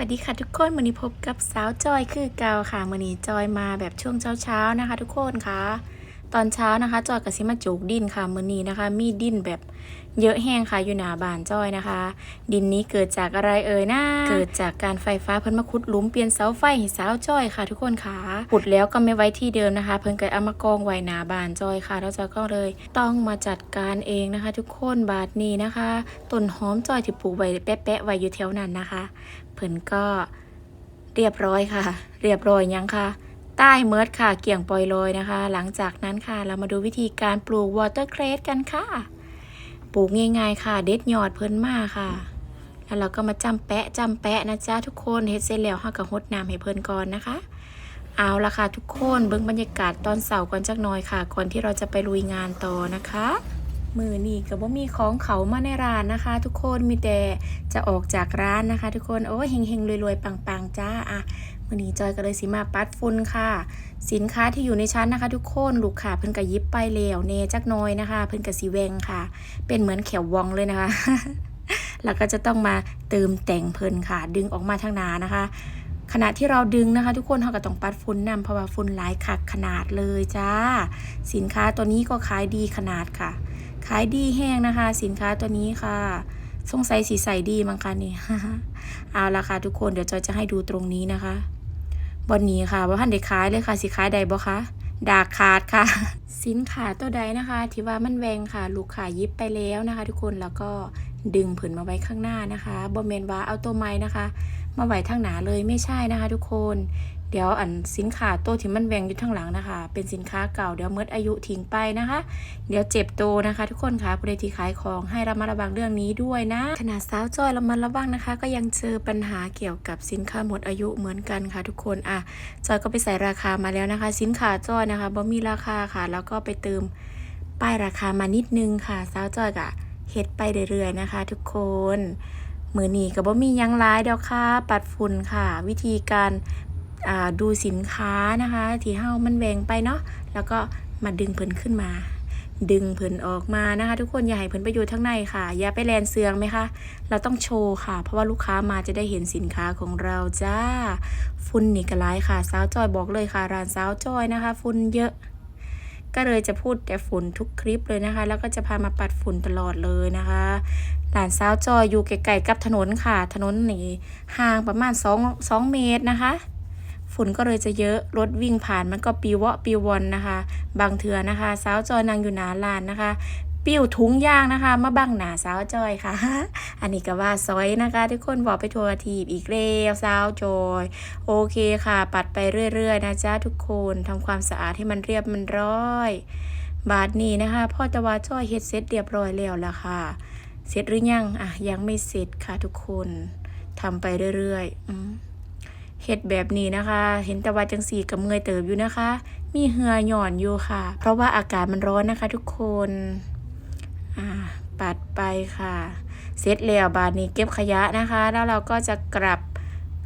วัสดีค่ะทุกคนวันนี้พบกับสาวจอยคือเกาค่ะวันนี้จอยมาแบบช่วงเช้าๆนะคะ ทุกคนค่ะ ตอนเช้านะคะ จอยกับซิมาจูกดินค่ะมือนี้นะคะ มีดินแบบเยอะแห้งค่ะอยู่หนาบานจอยนะคะ ดินนี้เกิดจากอะไรเอ่ยนะเกิดจากการไฟฟ้าเพิ่นมาขุดหลุมเปลี่ยนเสาไฟให้สาวจอยค่ะ ทุกคนค่ะขุดแล้วก็ไม่ไว้ที่เดิมนะคะ เพิ่นก็เอามากองไว้หนาบานจอยค่ะ แล้วจอยก็เลยต้องมาจัดการเองนะคะ ทุกคนบาทนี้นะคะต้นหอมจอยที่ปลูกไว้แปะๆไว้อยู่แถวนั้นนะคะ เพิ่นก็เรียบร้อยค่ะ เรียบร้อยยังค่ะ ใต้เมิร์ดค่ะเกี่ยงปล่อยโรยนะคะ หลังจากนั้นค่ะเรามาดูวิธีการปลูกวอเตอร์เครสกันค่ะ ปลูกง่ายๆค่ะ เด็ดยอดเพิ่นมาค่ะ แล้วเราก็มาจำแปะจำแปะนะจ๊ะทุกคนเฮ็ดเสร็จแล้วเฮาก็หดน้ำให้เพิ่นก่อนนะคะ เอาละค่ะทุกคนเบิ่งบรรยากาศตอนเสาร์ก่อนจักหน่อยค่ะ ก่อนที่เราจะไปลุยงานต่อนะคะมือนี่ก็บ่มีของเขามาในร้านนะคะ ทุกคนมีแต่จะออกจากร้านนะคะ ทุกคนโอ้ยเฮงรวยๆปังๆจ้าอะ มือนี้จอยก็เลยสิมาปัดฝุ่นค่ะ สินค้าที่อยู่ในชั้นนะคะ ทุกคนลูกค้าเพิ่นก็หยิบไปแล้วเนจักน้อยนะคะ เพิ่นก็สิแวงค่ะ เป็นเหมือนแขววองเลยนะคะ แล้วก็จะต้องมาเติมแต่งเพิ่นค่ะ ดึงออกมาทางนานะคะ ขณะที่เราดึงนะคะ ทุกคนเราก็ต้องปัดฝุ่นนำเพราะว่าฝุ่นหลายคักขนาดเลยจ้า สินค้าตัวนี้ก็ขายดีขนาดค่ะ ขายดีแห้งนะคะ สินค้าตัวนี้ค่ะสงสัยสีใสดีมั้งคะนี่เอาละค่ะทุกคนเดี๋ยวจอยจะให้ดูตรงนี้นะคะ บนนี้ค่ะว่าท่านได้ขายเลยค่ะสิขายใดบ่คะดากขาดค่ะ สินค้าตัวใดนะคะ ที่ว่ามันแวงค่ะ ลูกค้ายิบไปแล้วนะคะ ทุกคนแล้วก็ดึงผืนมาไว้ข้างหน้านะคะบ่เมนว่าเอาตัวไม้นะคะ มาไว้ทางหนาเลยไม่ใช่นะคะ ทุกคน เดี๋ยวอันสินค้าตัวที่มันแวงอยู่ทางหลังนะคะ เป็นสินค้าเก่าเดี๋ยวเมดออายุทิ้งไปนะคะ เดี๋ยวเจ็บโตนะคะ ทุกคนค่ะผู้ใดที่ขายของให้ระมัดระวังเรื่องนี้ด้วยนะ ขนาดสาวจอยระมัดระวังนะคะ ก็ยังเจอปัญหาเกี่ยวกับสินค้าหมดอายุเหมือนกันค่ะ ทุกคนอะจอยก็ไปใส่ราคามาแล้วนะคะ สินค้าจอยนะคะบ่มีราคาค่ะ แล้วก็ไปเติมป้ายราคามานิดนึงค่ะสาวจอยกะเฮ็ดไปเรื่อยๆนะคะ ทุกคนมือนีก็บ่มียังร้ายเดียวค่ะ ปัดฝุ่นค่ะ วิธีการ ดูสินค้านะคะ ที่เฮ้ามันแหวงไปเนาะแล้วก็มาดึงเพิ่นขึ้นมา ดึงเพิ่นออกมานะคะ ทุกคนอย่าให้เพิ่นไปอยู่ข้างในค่ะ อย่าไปแลนเสืองไหมคะ เราต้องโชว์ค่ะ เพราะว่าลูกค้ามาจะได้เห็นสินค้าของเราจ้าฝุ่นนี่ก็ร้ายค่ะสาวจอยบอกเลยค่ะร้านสาวจอยนะคะฝุ่นเยอะก็เลยจะพูดแต่ฝุ่นทุกคลิปเลยนะคะ แล้วก็จะพามาปัดฝุ่นตลอดเลยนะคะหลานสาวจอยอยู่ไกลๆกับถนนค่ะ ถนนนี่ห่างประมาณ 2 2 เมตรนะคะ ฝุ่นก็เลยจะเยอะรถวิ่งผ่านมันก็ปีวะปีวอนนะคะ บางเถื่อนะคะสาวจอยนางอยู่หนาลานนะคะปิ้วถุงยางนะคะ มาบังหนาสาวจอยค่ะ อันนี้ก็ว่าซอยนะคะ ทุกคนบอกไปทัวร์ทีบอีกแล้วสาวจอย โอเคค่ะ ปัดไปเรื่อย ๆ นะจ๊ะทุกคนทำความสะอาดให้มันเรียบมันร้อย บาทนี้นะคะ พ่อตะวาจ้อยเฮ็ดเสร็จเรียบร้อยแล้วละค่ะ เสร็จหรือยังอะยังไม่เสร็จค่ะทุกคนทำไปเรื่อยๆอืม เฮ็ดแบบนี้นะคะ เห็นแต่ว่าจังสีกับเงยเติบอยู่นะคะ มีเหือหย่อนอยู่ค่ะ เพราะว่าอากาศมันร้อนนะคะทุกคนอ่าปัดไปค่ะ เสร็จแล้วบาทนี้เก็บขยะนะคะ แล้วเราก็จะกลับ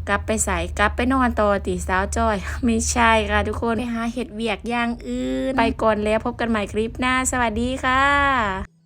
กลับไปใส่กลับไปนอนต่อตีสาวจอย ไม่ใช่ค่ะทุกคนไปหาเห็ดเวียกอย่างอื่น ไปก่อนแล้วพบกันใหม่คลิปหน้า สวัสดีค่ะ